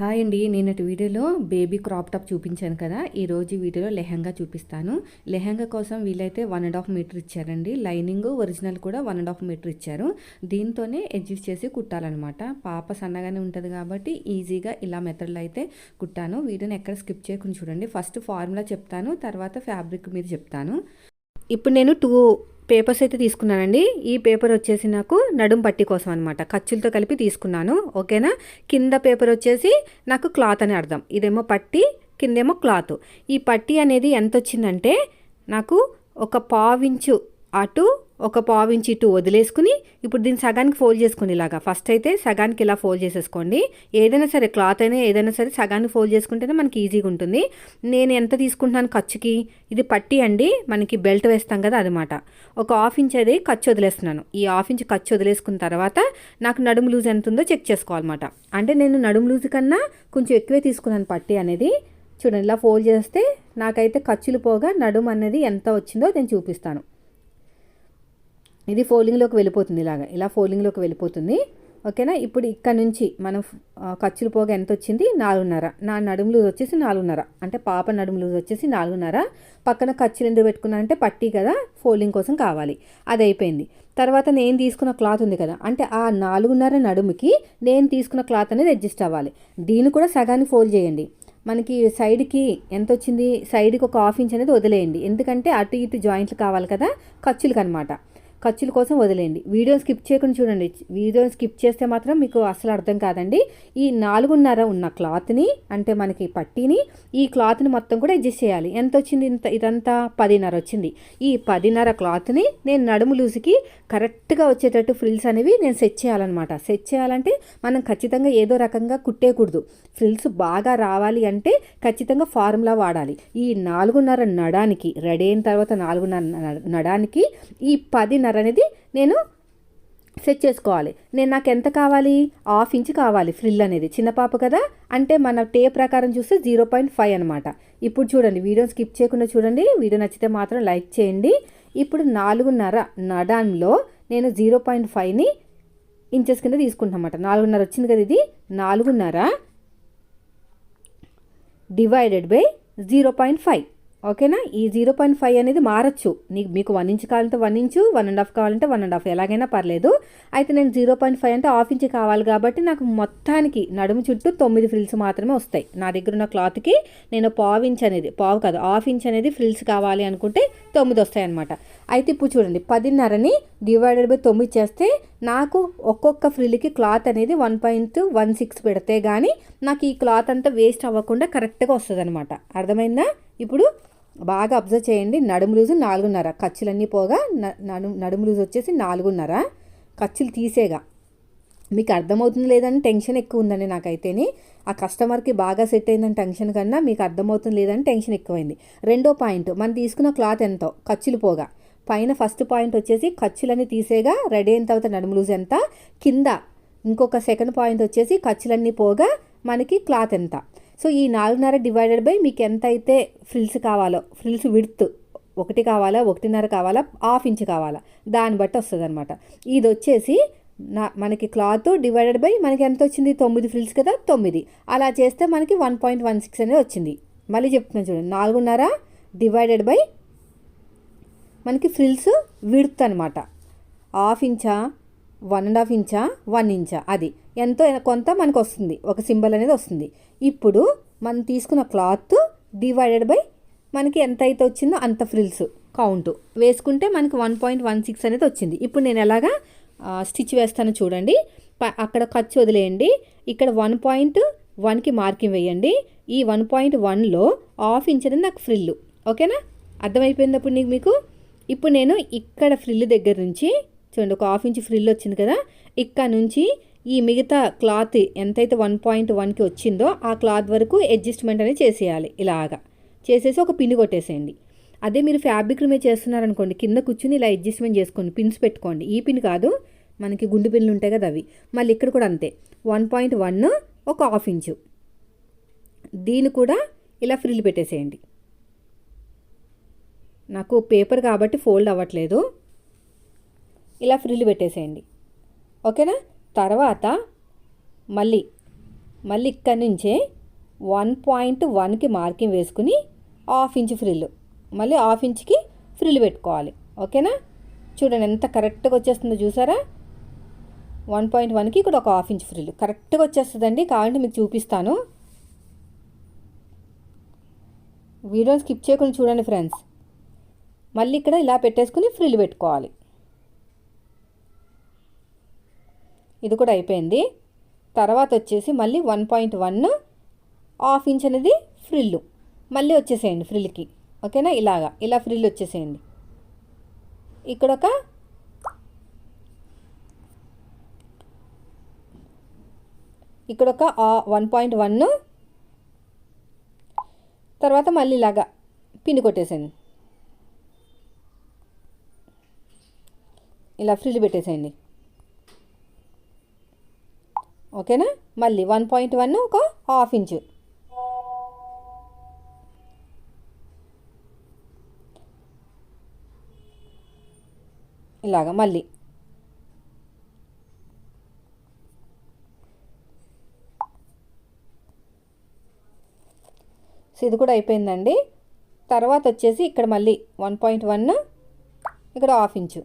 Hi అండి నేనటి వీడియోలో baby crop top చూపించాను కదా ఈరోజు వీడియోలో లెహంగా చూపిస్తాను. లెహంగా కోసం వీలైతే వన్ అండ్ హాఫ్ మీటర్ ఇచ్చారండి. లైనింగ్ ఒరిజినల్ కూడా వన్ అండ్ హాఫ్ మీటర్ ఇచ్చారు. దీంతోనే అడ్జస్ట్ చేసి కుట్టాలన్నమాట. పాప సన్నగానే ఉంటుంది కాబట్టి ఈజీగా ఇలా మెథడ్లో అయితే కుట్టాను. వీడియోని ఎక్కడ స్కిప్ చేయకుండా చూడండి. ఫస్ట్ ఫార్ములా చెప్తాను తర్వాత ఫ్యాబ్రిక్ మీద చెప్తాను. ఇప్పుడు నేను టూ పేపర్స్ అయితే తీసుకున్నానండి. ఈ పేపర్ వచ్చేసి నాకు నడుం పట్టి కోసం అనమాట ఖర్చులతో కలిపి తీసుకున్నాను. ఓకేనా? కింద పేపర్ వచ్చేసి నాకు క్లాత్ అని అర్థం. ఇదేమో పట్టి కిందేమో క్లాత్. ఈ పట్టి అనేది ఎంత వచ్చిందంటే నాకు ఒక పావించు అటు ఒక పావించి ఇటు వదిలేసుకుని ఇప్పుడు దీన్ని సగానికి ఫోల్డ్ చేసుకుని ఇలాగా ఫస్ట్ అయితే సగానికి ఇలా ఫోల్డ్ చేసేసుకోండి. ఏదైనా సరే క్లాత్ అయినా ఏదైనా సరే సగానికి ఫోల్డ్ చేసుకుంటేనే మనకి ఈజీగా ఉంటుంది. నేను ఎంత తీసుకుంటున్నాను ఖర్చుకి? ఇది పట్టి అండి మనకి బెల్ట్ వేస్తాం కదా అదనమాట ఒక హాఫ్ ఇంచ్ అది ఖర్చు వదిలేస్తున్నాను. ఈ హాఫ్ ఇంచ్ ఖర్చు వదిలేసుకున్న తర్వాత నాకు నడుము లూజ్ ఎంత ఉందో చెక్ చేసుకోవాలన్నమాట. అంటే నేను నడుము లూజ్ కన్నా కొంచెం ఎక్కువే తీసుకున్నాను పట్టి అనేది. చూడండి ఇలా ఫోల్డ్ చేస్తే నాకైతే ఖర్చులు పోగా నడుము అనేది ఎంత వచ్చిందో నేను చూపిస్తాను. ఇది ఫోల్డింగ్లోకి వెళ్ళిపోతుంది ఇలాగా. ఇలా ఫోల్డింగ్లోకి వెళ్ళిపోతుంది. ఓకేనా? ఇప్పుడు ఇక్కడ నుంచి మనం ఖర్చులు పోగా ఎంత వచ్చింది? నాలుగున్నర. నా నడుము లూజ్ వచ్చేసి నాలుగున్నర. అంటే పాప నడుము లూజ్ వచ్చేసి నాలుగున్నర. పక్కన ఖర్చులు ఎందుకు పెట్టుకున్నానంటే పట్టీ కదా ఫోల్డింగ్ కోసం కావాలి. అది అయిపోయింది. తర్వాత నేను తీసుకున్న క్లాత్ ఉంది కదా అంటే ఆ నాలుగున్నర నడుముకి నేను తీసుకున్న క్లాత్ అనేది అడ్జస్ట్ అవ్వాలి. దీన్ని కూడా సగాన్ని ఫోల్డ్ చేయండి. మనకి సైడ్కి ఎంత వచ్చింది? సైడ్కి ఒక హాఫ్ ఇంచ్ అనేది వదిలేయండి. ఎందుకంటే అటు ఇటు జాయింట్లు కావాలి కదా ఖర్చులకు అనమాట ఖర్చుల కోసం వదిలేయండి. వీడియోని స్కిప్ చేయకుండా చూడండి. వీడియోని స్కిప్ చేస్తే మాత్రం మీకు అసలు అర్థం కాదండి. ఈ నాలుగున్నర ఉన్న క్లాత్ని అంటే మనకి పట్టీని ఈ క్లాత్ని మొత్తం కూడా అడ్జస్ట్ చేయాలి. ఎంత వచ్చింది? ఇంత ఇదంతా పదిన్నర వచ్చింది. ఈ పదిన్నర క్లాత్ని నేను నడుము లూజుకి కరెక్ట్గా వచ్చేటట్టు ఫ్రిల్స్ అనేవి నేను సెట్ చేయాలన్నమాట. సెట్ చేయాలంటే మనం ఖచ్చితంగా ఏదో రకంగా కుట్టేయకూడదు. ఫ్రిల్స్ బాగా రావాలి అంటే ఖచ్చితంగా ఫార్ములా వాడాలి. ఈ నాలుగున్నర నడానికి రెడీ అయిన తర్వాత నాలుగున్నర నడానికి ఈ పదిన్నర అనేది నేను సెట్ చేసుకోవాలి. నేను నాకు ఎంత కావాలి? హాఫ్ ఇంచ్ కావాలి ఫ్రిల్ అనేది. చిన్న పాప కదా? అంటే మన టే ప్రకారం చూస్తే జీరో పాయింట్ ఫైవ్ అనమాట ఇప్పుడు చూడండి వీడియో స్కిప్ చేయకుండా చూడండి. వీడియో నచ్చితే మాత్రం లైక్ చేయండి. ఇప్పుడు నాలుగున్నర నడాన్లో నేను జీరో పాయింట్ ఫైవ్ని ఇంచెస్ కింద తీసుకుంటామన్నమాట నాలుగున్నర వచ్చింది కదా ఇది? నాలుగున్నర divided by zero point five ఓకేనా? ఈ జీరో పాయింట్ ఫైవ్ అనేది మారచ్చు. నీకు మీకు వన్ ఇంచ్ కావాలంటే one inch one and half కావాలంటే వన్ అండ్ హాఫ్. ఎలాగైనా పర్లేదు. అయితే నేను జీరో పాయింట్ ఫైవ్ అంటే హాఫ్ ఇంచ్ కావాలి కాబట్టి నాకు మొత్తానికి నడుము చుట్టూ తొమ్మిది ఫ్రిల్స్ మాత్రమే వస్తాయి. నా దగ్గర ఉన్న క్లాత్కి నేను పావు ఇంచ్ అనేది పావు కాదు హాఫ్ ఇంచ్ అనేది ఫ్రిల్స్ కావాలి అనుకుంటే తొమ్మిది వస్తాయి అనమాట అయితే ఇప్పుడు చూడండి పదిన్నరని డివైడెడ్ బై తొమ్మిది చేస్తే నాకు ఒక్కొక్క ఫ్రిల్కి క్లాత్ అనేది వన్ పాయింట్ వన్ సిక్స్ పెడితే కానీ నాకు ఈ క్లాత్ అంతా వేస్ట్ అవ్వకుండా కరెక్ట్గా వస్తుంది అనమాట అర్థమైందా? ఇప్పుడు బాగా అబ్జర్వ్ చేయండి. నడుము లూజు నాలుగున్నర. ఖర్చులన్నీ పోగా నడుము నడుము లూజు వచ్చేసి నాలుగున్నర. ఖర్చులు తీసేగా. మీకు అర్థమవుతుంది లేదని టెన్షన్ ఎక్కువ ఉందండి నాకైతేని. ఆ కస్టమర్కి బాగా సెట్ అయిందని టెన్షన్ కన్నా మీకు అర్థమవుతుంది లేదని టెన్షన్ ఎక్కువైంది. రెండో పాయింట్ మనం తీసుకున్న క్లాత్ ఎంతో? ఖర్చులు పోగా. పైన ఫస్ట్ పాయింట్ వచ్చేసి ఖర్చులన్నీ తీసేగా రెడీ అయిన తర్వాత నడుము లూజ్ ఎంత? కింద ఇంకొక సెకండ్ పాయింట్ వచ్చేసి ఖర్చులన్నీ పోగా మనకి క్లాత్ ఎంత? సో ఈ నాలుగున్నర డివైడెడ్ బై మీకు ఎంత అయితే ఫ్రిల్స్ కావాలో ఫ్రిల్స్ విడ్త్ ఒకటి కావాలా ఒకటిన్నర కావాలా హాఫ్ ఇంచ్ కావాలా దాన్ని బట్టి వస్తుంది అనమాట ఇది వచ్చేసి నా మనకి క్లాత్ డివైడెడ్ బై మనకి ఎంత వచ్చింది? తొమ్మిది ఫ్రిల్స్ కదా తొమ్మిది. అలా చేస్తే మనకి వన్ పాయింట్ వన్ సిక్స్ అనేది వచ్చింది. మళ్ళీ చెప్తున్నాను చూడండి నాలుగున్నర డివైడెడ్ బై మనకి ఫ్రిల్స్ విడుత్ అనమాట హాఫ్ ఇంచా వన్ అండ్ హాఫ్ ఇంచా వన్ ఇంచా అది. ఎంతో కొంత మనకు వస్తుంది. ఒక సింబల్ అనేది వస్తుంది. ఇప్పుడు మనం తీసుకున్న క్లాత్ డివైడెడ్ బై మనకి ఎంత అయితే వచ్చిందో అంత ఫ్రిల్స్ కౌంట్. వేసుకుంటే మనకి వన్ పాయింట్ వన్ సిక్స్ అనేది వచ్చింది. ఇప్పుడు నేను ఎలాగా స్టిచ్ వేస్తాను చూడండి. అక్కడ ఖర్చు వదిలేయండి. ఇక్కడ వన్ పాయింట్ వన్కి మార్కింగ్ వేయండి. ఈ వన్ పాయింట్ వన్లో హాఫ్ ఇంచ్ అనేది నాకు ఫ్రిల్లు ఓకేనా? అర్థమైపోయింది అప్పుడు నీకు మీకు? ఇప్పుడు నేను ఇక్కడ ఫ్రిల్ దగ్గర నుంచి చూడండి ఒక హాఫ్ ఇంచ్ ఫ్రిల్ వచ్చింది కదా? ఇక్కడ నుంచి ఈ మిగతా క్లాత్ ఎంతైతే వన్ పాయింట్ వన్కి వచ్చిందో ఆ క్లాత్ వరకు అడ్జస్ట్మెంట్ అనేది చేసేయాలి ఇలాగా. చేసేసి ఒక పిన్ కొట్టేసేయండి. అదే మీరు ఫ్యాబ్రిక్ మీద చేస్తున్నారనుకోండి కింద కూర్చుని ఇలా అడ్జస్ట్మెంట్ చేసుకోండి పిన్స్ పెట్టుకోండి. ఈ పిన్ కాదు మనకి గుండు పిన్లు ఉంటాయి కదా అవి. మళ్ళీ ఇక్కడ కూడా అంతే వన్ పాయింట్ వన్ ఒక హాఫ్ ఇంచు. దీన్ని కూడా ఇలా ఫ్రిల్ పెట్టేసేయండి. నాకు పేపర్ కాబట్టి ఫోల్డ్ అవ్వట్లేదు. ఇలా ఫ్రిల్ పెట్టేసేయండి. ఓకేనా? తర్వాత మళ్ళీ మళ్ళీ ఇక్కడి నుంచే వన్ పాయింట్ వన్కి మార్కింగ్ వేసుకుని హాఫ్ ఇంచ్ ఫ్రిల్ మళ్ళీ హాఫ్ ఇంచ్కి ఫ్రిల్ పెట్టుకోవాలి. ఓకేనా? చూడండి ఎంత కరెక్ట్గా వచ్చేస్తుందో చూసారా? వన్ పాయింట్ వన్కి ఇక్కడ ఒక హాఫ్ ఇంచ్ ఫ్రిల్ కరెక్ట్గా వచ్చేస్తుందండి. కావాలంటే మీకు చూపిస్తాను. వీడియోని స్కిప్ చేయకుండా చూడండి ఫ్రెండ్స్. మళ్ళీ ఇక్కడ ఇలా పెట్టేసుకుని ఫ్రిల్ పెట్టుకోవాలి. ఇది కూడా అయిపోయింది. తర్వాత వచ్చేసి మళ్ళీ one point one half inch అనేది ఫ్రిల్లు. మళ్ళీ వచ్చేసేయండి ఫ్రిల్కి. ఓకేనా? ఇలాగా. ఇలా ఫ్రిల్ వచ్చేసేయండి. ఇక్కడ ఒక ఇక్కడ ఒక వన్ పాయింట్ వన్. తర్వాత మళ్ళీ ఇలాగా పిండి కొట్టేసేయండి. ఇలా ఫ్రిల్ పెట్టేసేయండి. ఓకేనా? మళ్ళీ వన్ పాయింట్ వన్ ఒక హాఫ్ ఇంచు ఇలాగా మళ్ళీ. సో ఇది కూడా అయిపోయిందండి. తర్వాత వచ్చేసి ఇక్కడ మళ్ళీ వన్ పాయింట్ వన్ ఇక్కడ హాఫ్ ఇంచు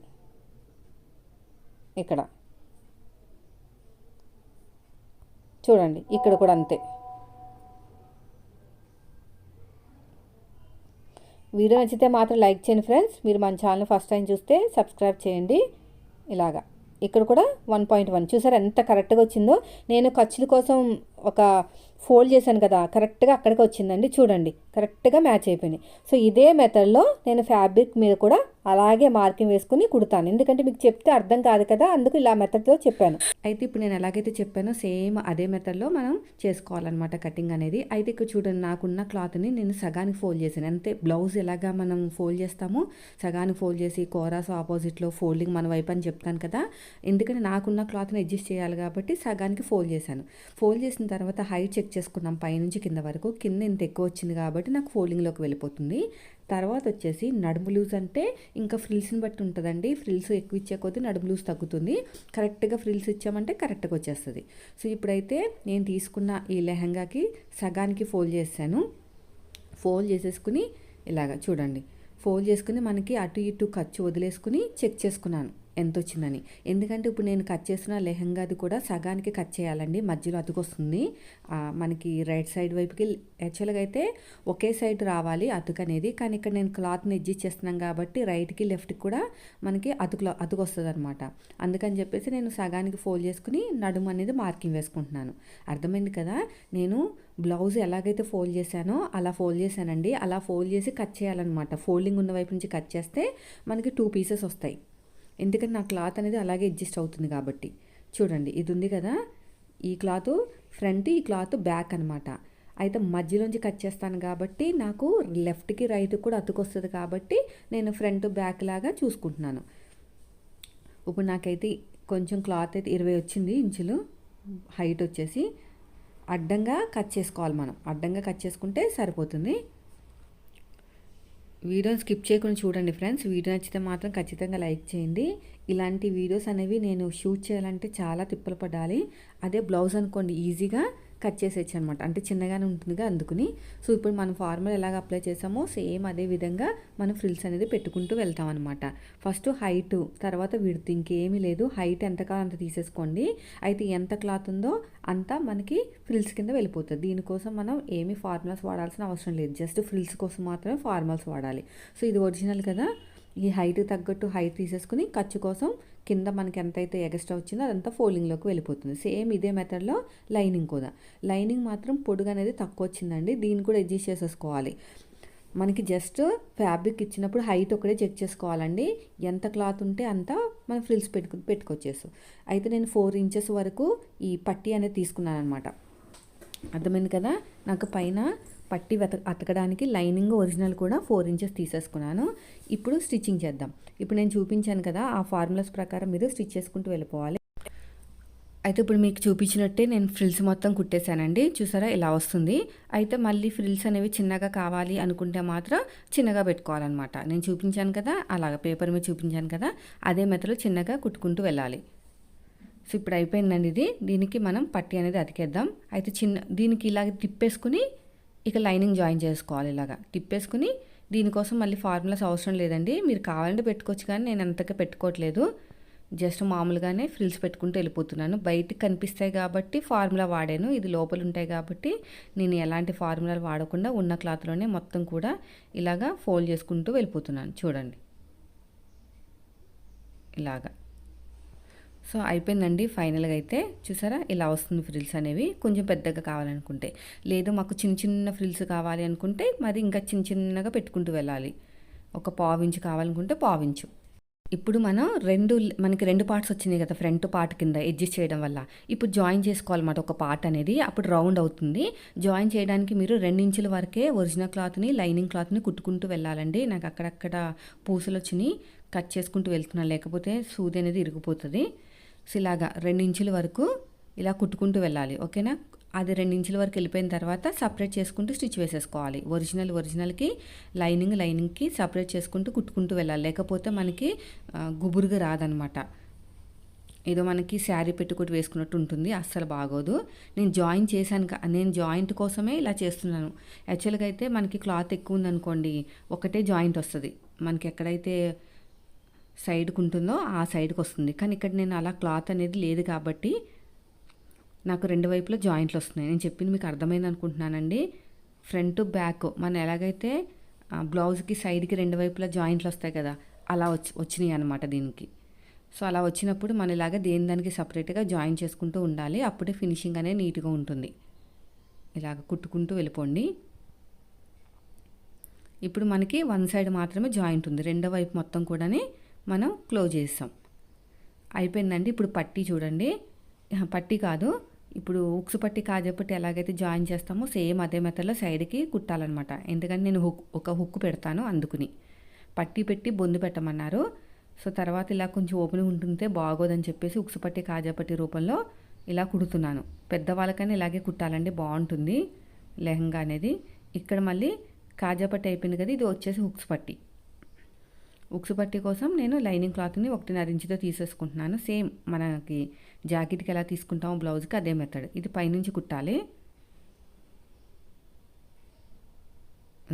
ఇక్కడ. చూడండి ఇక్కడ కూడా అంతే. వీడియో నచ్చితే మాత్రం లైక్ చేయండి ఫ్రెండ్స్. మీరు మన ఛానల్ ఫస్ట్ టైం చూస్తే సబ్స్క్రైబ్ చేయండి. ఇలాగా. ఇక్కడ కూడా వన్ పాయింట్ వన్. చూసారు ఎంత కరెక్ట్గా వచ్చిందో? నేను ఖర్చుల కోసం ఒక ఫోల్డ్ చేశాను కదా కరెక్ట్గా అక్కడికి వచ్చిందండి చూడండి కరెక్ట్గా మ్యాచ్ అయిపోయినాయి సో ఇదే మెథడ్లో నేను ఫ్యాబ్రిక్ మీద కూడా అలాగే మార్కింగ్ వేసుకుని కుడతాను. ఎందుకంటే మీకు చెప్తే అర్థం కాదు కదా అందుకు ఇలా మెథడ్లో చెప్పాను. అయితే ఇప్పుడు నేను ఎలాగైతే చెప్పానో సేమ్ అదే మెథడ్లో మనం చేసుకోవాలన్నమాట కటింగ్ అనేది. అయితే ఇక్కడ చూడండి నాకున్న క్లాత్ని నేను సగానికి ఫోల్డ్ చేశాను. అంతే బ్లౌజ్ ఎలాగా మనం ఫోల్డ్ చేస్తామో సగానికి ఫోల్డ్ చేసి కోరాస్ ఆపోజిట్లో ఫోల్డింగ్ మన వైపు అని చెప్తాను కదా. ఎందుకంటే నాకున్న క్లాత్ని అడ్జస్ట్ చేయాలి కాబట్టి సగానికి ఫోల్డ్ చేశాను. ఫోల్డ్ చేసిన తర్వాత హైట్ చెక్ చేసుకున్నాం పైనుంచి కింద వరకు. కింద ఇంత ఎక్కువ వచ్చింది కాబట్టి నాకు ఫోల్డింగ్లోకి వెళ్ళిపోతుంది. తర్వాత వచ్చేసి నడుము లూజ్ అంటే ఇంకా ఫ్రిల్స్ని బట్టి ఉంటుందండి. ఫ్రిల్స్ ఎక్కువ ఇచ్చే కొద్దీ నడుము లూజ్ తగ్గుతుంది. కరెక్ట్గా ఫ్రిల్స్ ఇచ్చామంటే కరెక్ట్గా వచ్చేస్తుంది. సో ఇప్పుడైతే నేను తీసుకున్న ఈ లెహంగాకి సగానికి ఫోల్డ్ చేశాను. ఫోల్డ్ చేసేసుకుని ఇలాగా చూడండి. ఫోల్డ్ చేసుకుని మనకి అటు ఇటు ఖర్చు వదిలేసుకుని చెక్ చేసుకున్నాను. ఎంత వచ్చిందని ఎందుకంటే ఇప్పుడు నేను కట్ చేసిన లెహంగాది కూడా సగానికి కట్ చేయాలండి. మధ్యలో అతుకొస్తుంది. మనకి రైట్ సైడ్ వైపుకి యాక్చువల్గా అయితే ఒకే సైడ్ రావాలి అతుకు అనేది కానీ ఇక్కడ నేను క్లాత్ని అడ్జస్ట్ చేస్తున్నాను కాబట్టి రైట్కి లెఫ్ట్కి కూడా మనకి అతుకులో అతుకు వస్తుంది అనమాట అందుకని చెప్పేసి నేను సగానికి ఫోల్డ్ చేసుకుని నడుము అనేది మార్కింగ్ వేసుకుంటున్నాను. అర్థమైంది కదా? నేను బ్లౌజ్ ఎలాగైతే ఫోల్డ్ చేశానో అలా ఫోల్డ్ చేశానండి. అలా ఫోల్డ్ చేసి కట్ చేయాలన్నమాట. ఫోల్డింగ్ ఉన్న వైపు నుంచి కట్ చేస్తే మనకి టూ పీసెస్ వస్తాయి. ఎందుకంటే నా క్లాత్ అనేది అలాగే అడ్జస్ట్ అవుతుంది కాబట్టి. చూడండి ఇది ఉంది కదా ఈ క్లాత్ ఫ్రంట్ ఈ క్లాత్ బ్యాక్ అనమాట అయితే మధ్యలోంచి కట్ చేస్తాను కాబట్టి నాకు లెఫ్ట్కి రైట్కి కూడా అతుకొస్తుంది కాబట్టి నేను ఫ్రంట్ బ్యాక్ లాగా చూసుకుంటున్నాను. ఇప్పుడు నాకైతే కొంచెం క్లాత్ అయితే ఇరవై వచ్చింది ఇంచులు హైట్ వచ్చేసి. అడ్డంగా కట్ చేసుకోవాలి మనం. అడ్డంగా కట్ చేసుకుంటే సరిపోతుంది. వీడియోని స్కిప్ చేయకుండా చూడండి ఫ్రెండ్స్. వీడియో నచ్చితే మాత్రం ఖచ్చితంగా లైక్ చేయండి. ఇలాంటి వీడియోస్ అనేవి నేను షూట్ చేయాలంటే చాలా తిప్పలు పడాలి. అదే బ్లౌజ్ అనుకోండి ఈజీగా కట్ చేసేయచ్చు అనమాట అంటే చిన్నగానే ఉంటుందిగా అందుకుని. సో ఇప్పుడు మనం ఫార్మల్ ఎలాగ అప్లై చేసామో సేమ్ అదే విధంగా మనం ఫ్రిల్స్ అనేది పెట్టుకుంటూ వెళ్తాం అనమాట ఫస్ట్ హైట్ తర్వాత విడుతు ఇంకేమీ లేదు. హైట్ ఎంత కావాలో అంత తీసేసుకోండి. అయితే ఎంత క్లాత్ ఉందో అంతా మనకి ఫ్రిల్స్ కింద వెళ్ళిపోతుంది. దీనికోసం మనం ఏమీ ఫార్ములాస్ వాడాల్సిన అవసరం లేదు. జస్ట్ ఫ్రిల్స్ కోసం మాత్రమే ఫార్మల్స్ వాడాలి. సో ఇది ఒరిజినల్ కదా. ఈ హైట్ తగ్గట్టు హైట్ తీసేసుకుని ఖర్చు కోసం కింద మనకి ఎంతైతే ఎగస్ట్రా వచ్చిందో అదంతా ఫోల్డింగ్లోకి వెళ్ళిపోతుంది. సేమ్ ఇదే మెథడ్లో లైనింగ్ కూడా. లైనింగ్ మాత్రం పొడుగు అనేది తక్కువ వచ్చిందండి. దీన్ని కూడా అడ్జస్ట్ చేసేసుకోవాలి. మనకి జస్ట్ ఫ్యాబ్రిక్ ఇచ్చినప్పుడు హైట్ ఒకటే చెక్ చేసుకోవాలండి. ఎంత క్లాత్ ఉంటే అంత మనం ఫ్రిల్స్ పెట్టుకు పెట్టుకొచ్చేసు అయితే నేను ఫోర్ ఇంచెస్ వరకు ఈ పట్టీ అనేది తీసుకున్నాను అనమాట అర్థమైంది కదా? నాకు పైన పట్టి వెత అతకడానికి లైనింగ్ ఒరిజినల్ కూడా ఫోర్ ఇంచెస్ తీసేసుకున్నాను. ఇప్పుడు స్టిచ్చింగ్ చేద్దాం. ఇప్పుడు నేను చూపించాను కదా ఆ ఫార్ములాస్ ప్రకారం మీరు స్టిచ్ చేసుకుంటూ వెళ్ళిపోవాలి. అయితే ఇప్పుడు మీకు చూపించినట్టే నేను ఫ్రిల్స్ మొత్తం కుట్టేశానండి. చూసారా ఇలా వస్తుంది. అయితే మళ్ళీ ఫ్రిల్స్ అనేవి చిన్నగా కావాలి అనుకుంటే మాత్రం చిన్నగా పెట్టుకోవాలన్నమాట. నేను చూపించాను కదా అలాగ పేపర్ మీద చూపించాను కదా అదే మెథడ్లో చిన్నగా కుట్టుకుంటూ వెళ్ళాలి. సో ఇప్పుడు అయిపోయిందండి ఇది. దీనికి మనం పట్టి అనేది అతికేద్దాం. అయితే చిన్న దీనికి ఇలాగ తిప్పేసుకుని ఇక లైనింగ్ జాయిన్ చేసుకోవాలి ఇలాగా. తిప్పేసుకుని దీనికోసం మళ్ళీ ఫార్ములాస్ అవసరం లేదండి. మీరు కావాలంటే పెట్టుకోవచ్చు కానీ నేను అంతగా పెట్టుకోవట్లేదు. జస్ట్ మామూలుగానే ఫ్రిల్స్ పెట్టుకుంటూ వెళ్ళిపోతున్నాను. బయటకు కనిపిస్తాయి కాబట్టి ఫార్ములా వాడాను. ఇది లోపల ఉంటాయి కాబట్టి నేను ఎలాంటి ఫార్ములాలు వాడకుండా ఉన్న క్లాత్లోనే మొత్తం కూడా ఇలాగా ఫోల్డ్ చేసుకుంటూ వెళ్ళిపోతున్నాను. చూడండి. ఇలాగా. సో అయిపోయిందండి ఫైనల్గా అయితే చూసారా? ఇలా వస్తుంది ఫ్రిల్స్ అనేవి. కొంచెం పెద్దగా కావాలనుకుంటే. లేదు మాకు చిన్న చిన్న ఫ్రిల్స్ కావాలి అనుకుంటే మరి ఇంకా చిన్న చిన్నగా పెట్టుకుంటూ వెళ్ళాలి. ఒక పావించు కావాలనుకుంటే పావించు. ఇప్పుడు మనం రెండు మనకి రెండు పార్ట్స్ వచ్చినాయి కదా ఫ్రంట్ పార్ట్ కింద అడ్జస్ట్ చేయడం వల్ల. ఇప్పుడు జాయిన్ చేసుకోవాలన్నమాట ఒక పార్ట్ అనేది. అప్పుడు రౌండ్ అవుతుంది. జాయిన్ చేయడానికి మీరు ఇంచుల వరకే ఒరిజినల్ క్లాత్ని లైనింగ్ క్లాత్ని కుట్టుకుంటూ వెళ్ళాలండి. నాకు అక్కడక్కడ పూసలు వచ్చినాయి కట్ చేసుకుంటూ వెళ్తున్నాను లేకపోతే సూది అనేది ఇరిగిపోతుంది. సో ఇలాగా ఇంచుల వరకు ఇలా కుట్టుకుంటూ వెళ్ళాలి ఓకేనా? అది ఇంచుల వరకు వెళ్ళిపోయిన తర్వాత సపరేట్ చేసుకుంటూ స్టిచ్ వేసేసుకోవాలి. ఒరిజినల్ ఒరిజినల్కి లైనింగ్ లైనింగ్కి సపరేట్ చేసుకుంటూ కుట్టుకుంటూ వెళ్ళాలి. లేకపోతే మనకి గుబురుగా రాదనమాట. ఏదో మనకి శారీ పెట్టుకుని వేసుకున్నట్టు ఉంటుంది అస్సలు బాగోదు. నేను జాయిన్ చేశాను నేను జాయింట్ కోసమే ఇలా చేస్తున్నాను. యాక్చువల్గా అయితే మనకి క్లాత్ ఎక్కువ ఉందనుకోండి ఒకటే జాయింట్ వస్తుంది. మనకి ఎక్కడైతే సైడ్కి ఉంటుందో ఆ సైడ్కి వస్తుంది కానీ ఇక్కడ నేను అలా క్లాత్ అనేది లేదు కాబట్టి నాకు రెండు వైపులా జాయింట్లు వస్తున్నాయి నేను చెప్పింది మీకు అర్థమైంది అనుకుంటున్నానండి. ఫ్రంట్ బ్యాక్ మనం ఎలాగైతే బ్లౌజ్కి సైడ్కి రెండు వైపులా జాయింట్లు వస్తాయి కదా అలా వచ్చి వచ్చినాయి అనమాట దీనికి. సో అలా వచ్చినప్పుడు మన ఇలాగ దేని దానికి సపరేట్గా జాయిన్ చేసుకుంటూ ఉండాలి. అప్పుడే ఫినిషింగ్ అనేది నీట్గా ఉంటుంది. ఇలాగ కుట్టుకుంటూ వెళ్ళిపోండి. ఇప్పుడు మనకి వన్ సైడ్ మాత్రమే జాయింట్ ఉంది. రెండో వైపు మొత్తం కూడా మనం క్లోజ్ చేస్తాం. అయిపోయిందండి. ఇప్పుడు పట్టీ చూడండి. పట్టీ కాదు. ఇప్పుడు ఉక్సు పట్టి కాజపట్టి ఎలాగైతే జాయిన్ చేస్తామో సేమ్ అదే మెథడ్లో సైడ్కి కుట్టాలన్నమాట. ఎందుకంటే నేను హుక్ ఒక హుక్ పెడతాను అందుకుని. పట్టి పెట్టి బొందు పెట్టమన్నారు. సో తర్వాత ఇలా కొంచెం ఓపెన్ ఉంటుంటే బాగోదని చెప్పేసి ఉక్సు పట్టి కాజాపట్టి రూపంలో ఇలా కుడుతున్నాను. పెద్దవాళ్ళకైనా ఇలాగే కుట్టాలండి. బాగుంటుంది లెహంగా అనేది. ఇక్కడ మళ్ళీ కాజాపట్టి అయిపోయింది కదా ఇది వచ్చేసి హుక్స్ పట్టి. ఉక్సు పట్టి కోసం నేను లైనింగ్ క్లాత్ని ఒకటిన్నర ఇంచుతో తీసేసుకుంటున్నాను. సేమ్ మనకి జాకెట్కి ఎలా తీసుకుంటామో బ్లౌజ్కి అదే మెథడ్. ఇది పైనుంచి కుట్టాలి.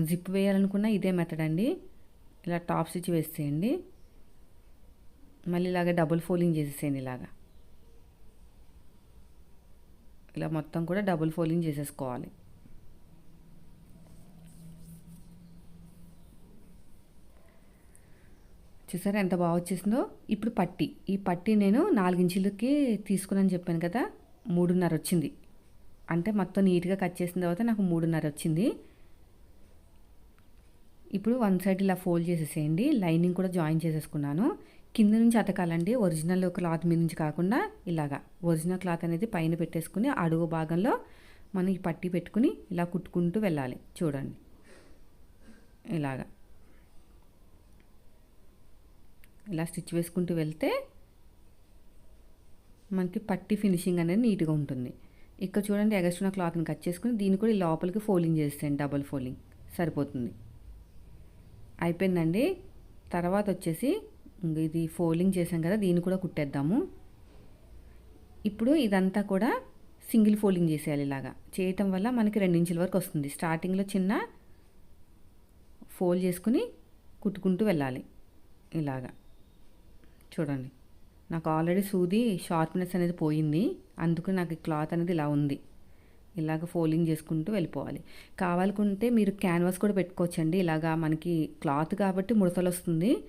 జిప్ వేయాలనుకున్న ఇదే మెథడ్ అండి. ఇలా టాప్ స్టిచ్ వేసేయండి. మళ్ళీ ఇలాగ డబుల్ ఫోల్డింగ్ చేసేసేయండి ఇలాగా. ఇలా మొత్తం కూడా డబుల్ ఫోల్డింగ్ చేసేసుకోవాలి. చూసారా ఎంత బాగా వచ్చేసిందో? ఇప్పుడు పట్టి. ఈ పట్టి నేను నాలుగించులకి తీసుకున్నాను చెప్పాను కదా మూడున్నర వచ్చింది. అంటే మొత్తం నీట్గా కట్ చేసిన తర్వాత నాకు మూడున్నర వచ్చింది. ఇప్పుడు వన్ సైడ్ ఇలా ఫోల్డ్ చేసేసేయండి. లైనింగ్ కూడా జాయిన్ చేసేసుకున్నాను. కింద నుంచి అతకాలండి. ఒరిజినల్ క్లాత్ మీద నుంచి కాకుండా ఇలాగా. ఒరిజినల్ క్లాత్ అనేది పైన పెట్టేసుకుని అడుగు భాగంలో మనం ఈ పట్టి పెట్టుకుని ఇలా కుట్టుకుంటూ వెళ్ళాలి. చూడండి. ఇలాగా. ఇలా స్టిచ్ వేసుకుంటూ వెళ్తే మనకి పట్టి ఫినిషింగ్ అనేది నీట్గా ఉంటుంది. ఇక్కడ చూడండి ఎగస్ట్రా క్లాత్ని కట్ చేసుకుని దీన్ని కూడా లోపలికి ఫోల్డింగ్ చేసేయండి డబల్ ఫోల్డింగ్. సరిపోతుంది. అయిపోయిందండి. తర్వాత వచ్చేసి ఇది ఫోల్డింగ్ చేసాం కదా దీన్ని కూడా కుట్టేద్దాము. ఇప్పుడు ఇదంతా కూడా సింగిల్ ఫోల్డింగ్ చేసేయాలి ఇలాగా. చేయటం వల్ల మనకి రెండించుల వరకు వస్తుంది. స్టార్టింగ్లో చిన్న ఫోల్డ్ చేసుకుని కుట్టుకుంటూ వెళ్ళాలి ఇలాగా. చూడండి. నాకు ఆల్రెడీ సూది షార్ప్నెస్ అనేది పోయింది. అందుకు నాకు క్లాత్ అనేది ఇలా ఉంది. ఇలాగ ఫోల్డింగ్ చేసుకుంటూ వెళ్ళిపోవాలి. కావాలనుకుంటే మీరు క్యాన్వాస్ కూడా పెట్టుకోవచ్చండి. ఇలాగా మనకి క్లాత్ కాబట్టి ముడతలు వస్తుంది.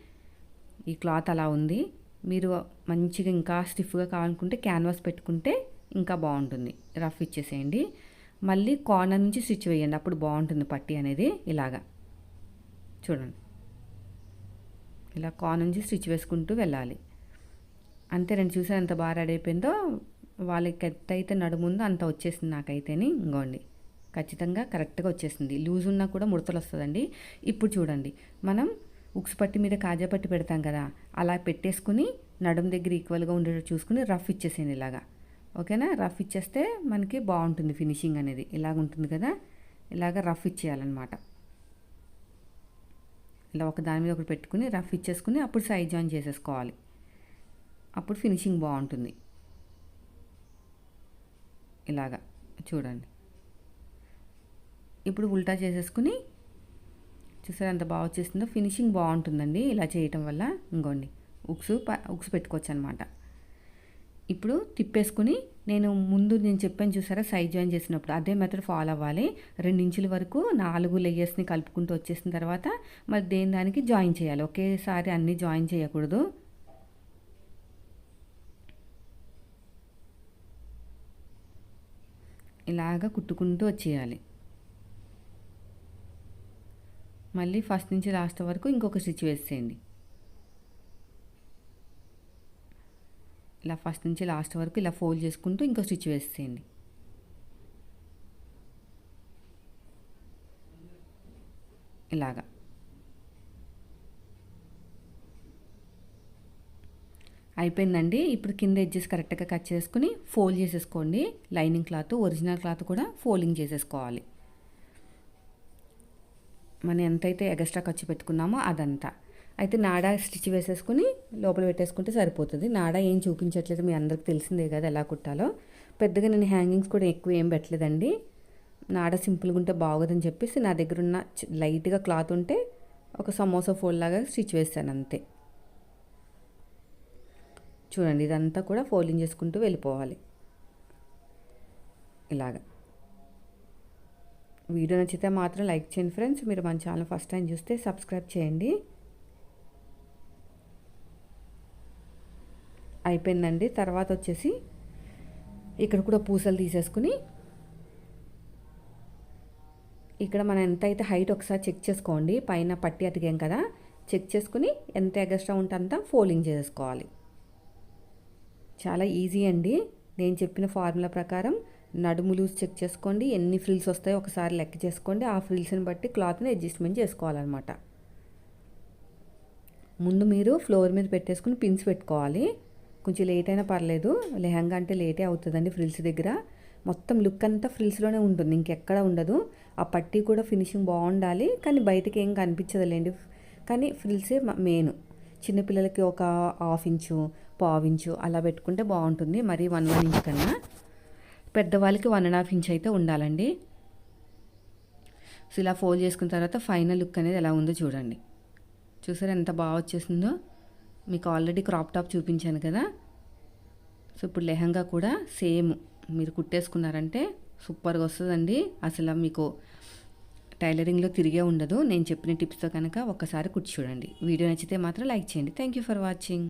ఈ క్లాత్ అలా ఉంది. మీరు మంచిగా ఇంకా స్టిఫ్గా కావాలనుకుంటే క్యాన్వాస్ పెట్టుకుంటే ఇంకా బాగుంటుంది. రఫ్ ఇచ్చేసేయండి. మళ్ళీ కార్నర్ నుంచి స్టిచ్ వేయండి. అప్పుడు బాగుంటుంది పట్టి అనేది ఇలాగా. చూడండి. ఇలా కా నుంచి స్టిచ్ వేసుకుంటూ వెళ్ళాలి. అంతే రెండు చూసారు ఎంత బాగా రెడీ అయిపోయిందో? వాళ్ళకి ఎంత అయితే నడుముందో అంత వచ్చేసింది నాకైతేని. ఇంకోండి ఖచ్చితంగా కరెక్ట్గా వచ్చేసింది. లూజ్ ఉన్నా కూడా ముడతలు వస్తుందండి. ఇప్పుడు చూడండి. మనం ఉక్స్ పట్టి మీద కాజా పట్టి పెడతాం కదా అలా పెట్టేసుకుని నడుము దగ్గర ఈక్వల్గా ఉండేటట్టు చూసుకుని రఫ్ ఇచ్చేసేయండి ఇలాగా. ఓకేనా? రఫ్ ఇచ్చేస్తే మనకి బాగుంటుంది ఫినిషింగ్ అనేది. ఇలాగ ఉంటుంది కదా? ఇలాగ రఫ్ ఇచ్చేయాలన్నమాట. ఇలా ఒక దాని మీద ఒకటి పెట్టుకుని రఫ్ ఇచ్చేసుకుని అప్పుడు సైడ్ జాయిన్ చేసేసుకోవాలి. అప్పుడు ఫినిషింగ్ బాగుంటుంది. ఇలాగా చూడండి. ఇప్పుడు ఉల్టా చేసేసుకుని చూసారు ఎంత బాగా వచ్చేస్తుందో? ఫినిషింగ్ బాగుంటుందండి. ఇలా చేయటం వల్ల ఇంకోండి. ఉక్స్ ఉక్స్ పెట్టుకోవచ్చు అనమాట ఇప్పుడు తిప్పేసుకుని నేను ముందు నేను చెప్పాను చూసారా సైజ్ జాయిన్ చేసినప్పుడు. అదే మెథడ్ ఫాలో అవ్వాలి. రెండు ఇంచుల వరకు నాలుగు లేయర్స్ని కలుపుకుంటూ వచ్చేసిన తర్వాత మరి దేని దానికి జాయిన్ చేయాలి. ఒకేసారి అన్నీ జాయిన్ చేయకూడదు. ఇలాగ కుట్టుకుంటూ వచ్చేయాలి. మళ్ళీ ఫస్ట్ నుంచి లాస్ట్ వరకు ఇంకొక స్టిచ్ వేసేయండి. ఇలా ఫస్ట్ నుంచి లాస్ట్ వరకు ఇలా ఫోల్డ్ చేసుకుంటూ ఇంకో స్టిచ్ వేసేయండి. ఇలాగా. అయిపోయిందండి. ఇప్పుడు కింద ఎడ్జెస్ కరెక్ట్గా కట్ చేసుకుని ఫోల్డ్ చేసేసుకోండి. లైనింగ్ క్లాత్ ఒరిజినల్ క్లాత్ కూడా ఫోల్డింగ్ చేసేసుకోవాలి. మనం ఎంతైతే ఎగస్ట్రా ఖర్చు పెట్టుకున్నామో అదంతా. అయితే నాడా స్టిచ్ వేసేసుకుని లోపల పెట్టేసుకుంటే సరిపోతుంది. నాడా ఏం చూపించట్లేదు మీ అందరికి తెలిసిందే కదా ఎలా కుట్టాలో. పెద్దగా నేను హ్యాంగింగ్స్ కూడా ఎక్కువ ఏం పెట్టలేదండి. నాడ సింపుల్గా ఉంటే బాగోదని చెప్పేసి నా దగ్గర ఉన్న లైట్గా క్లాత్ ఉంటే ఒక సమోసా ఫోల్డ్ లాగా స్టిచ్ వేస్తాను అంతే. చూడండి ఇదంతా కూడా ఫోల్డింగ్ చేసుకుంటూ వెళ్ళిపోవాలి. ఇలాగా. వీడియో నచ్చితే మాత్రం లైక్ చేయండి ఫ్రెండ్స్. మీరు మన ఛానల్ ఫస్ట్ టైం చూస్తే సబ్స్క్రైబ్ చేయండి. అయిపోయిందండి. తర్వాత వచ్చేసి ఇక్కడ కూడా పూసలు తీసేసుకుని ఇక్కడ మనం ఎంత అయితే హైట్ ఒకసారి చెక్ చేసుకోండి. పైన పట్టి అతికాం కదా. చెక్ చేసుకుని ఎంత ఎగస్ట్రా ఉంటే అంతా ఫోల్డింగ్ చేసుకోవాలి చాలా ఈజీ అండి. నేను చెప్పిన ఫార్ములా ప్రకారం నడుము లూజ్ చెక్ చేసుకోండి. ఎన్ని ఫ్రిల్స్ వస్తాయో ఒకసారి లెక్క చేసుకోండి. ఆ ఫ్రిల్స్ని బట్టి క్లాత్ని అడ్జస్ట్మెంట్ చేసుకోవాలన్నమాట. ముందు మీరు ఫ్లోర్ మీద పెట్టేసుకుని పిన్స్ పెట్టుకోవాలి. కొంచెం లేట్ అయినా పర్లేదు. లెహంగా అంటే లేటే అవుతుందండి ఫ్రిల్స్ దగ్గర. మొత్తం లుక్ అంతా ఫ్రిల్స్లోనే ఉంటుంది. ఇంకెక్కడ ఉండదు. ఆ పట్టీ కూడా ఫినిషింగ్ బాగుండాలి. కానీ బయటకి ఏం కనిపించదులేండి. కానీ ఫ్రిల్సే మెయిన్ చిన్నపిల్లలకి ఒక హాఫ్ ఇంచు పావు ఇంచు అలా పెట్టుకుంటే బాగుంటుంది. మరి వన్ వన్ ఇంచ్ కన్నా. పెద్దవాళ్ళకి వన్ అండ్ హాఫ్ ఇంచ్ అయితే ఉండాలండి. సో ఇలా ఫోల్డ్ చేసుకున్న తర్వాత ఫైనల్ లుక్ అనేది ఎలా ఉందో చూడండి. చూసారా ఎంత బాగా వచ్చేసిందో? మీకు ఆల్రెడీ క్రాప్ టాప్ చూపించాను కదా. సో ఇప్పుడు లెహంగా కూడా సేమ్ మీరు కుట్టేసుకున్నారంటే సూపర్గా వస్తుందండి. అసలు మీకు టైలరింగ్లో తిరిగే ఉండదు. నేను చెప్పిన టిప్స్తో కనుక ఒక్కసారి కుట్టి చూడండి. వీడియో నచ్చితే మాత్రం లైక్ చేయండి. Thank you for watching